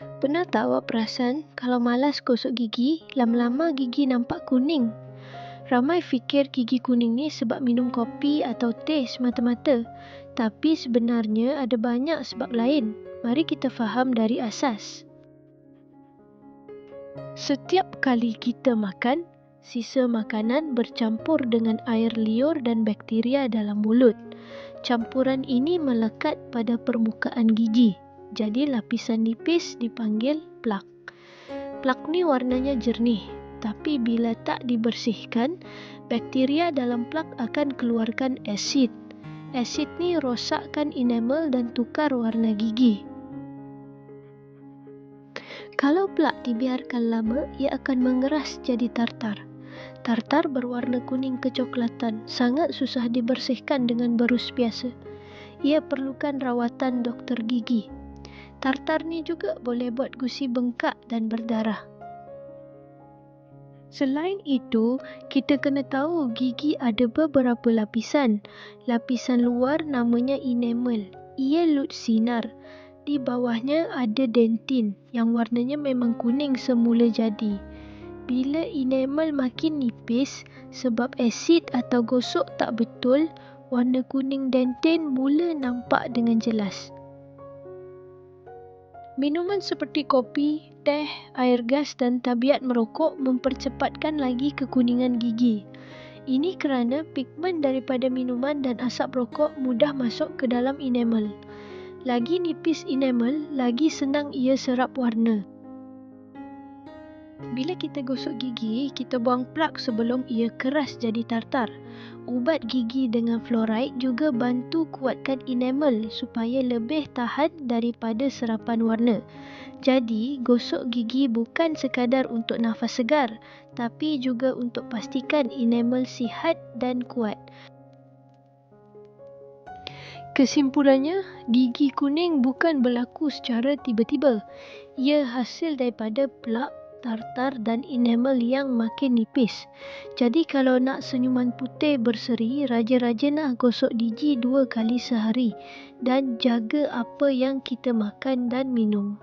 Pernah tak awak perasan kalau malas gosok gigi, lama-lama gigi nampak kuning? Ramai fikir gigi kuning ni sebab minum kopi atau teh semata-mata. Tapi sebenarnya ada banyak sebab lain. Mari kita faham dari asas. Setiap kali kita makan, sisa makanan bercampur dengan air liur dan bakteria dalam mulut. Campuran ini melekat pada permukaan gigi. Jadi lapisan nipis dipanggil plak. Plak ni warnanya jernih, tapi bila tak dibersihkan, bakteria dalam plak akan keluarkan asid. Asid ni rosakkan enamel dan tukar warna gigi. Kalau plak dibiarkan lama, ia akan mengeras jadi tartar. Tartar berwarna kuning kecoklatan, sangat susah dibersihkan dengan berus biasa. Ia perlukan rawatan doktor gigi. Tartar ni juga boleh buat gusi bengkak dan berdarah. Selain itu, kita kena tahu gigi ada beberapa lapisan. Lapisan luar namanya enamel. Ia lut sinar. Di bawahnya ada dentin yang warnanya memang kuning semula jadi. Bila enamel makin nipis sebab asid atau gosok tak betul, warna kuning dentin mula nampak dengan jelas. Minuman seperti kopi, teh, air gas dan tabiat merokok mempercepatkan lagi kekuningan gigi. Ini kerana pigmen daripada minuman dan asap rokok mudah masuk ke dalam enamel. Lagi nipis enamel, lagi senang ia serap warna. Bila kita gosok gigi, kita buang plak sebelum ia keras jadi tartar. Ubat gigi dengan fluoride juga bantu kuatkan enamel supaya lebih tahan daripada serapan warna. Jadi, gosok gigi bukan sekadar untuk nafas segar, tapi juga untuk pastikan enamel sihat dan kuat. Kesimpulannya, gigi kuning bukan berlaku secara tiba-tiba. Ia hasil daripada plak tartar dan enamel yang makin nipis. Jadi kalau nak senyuman putih berseri, rajin-rajinlah gosok gigi dua kali sehari dan jaga apa yang kita makan dan minum.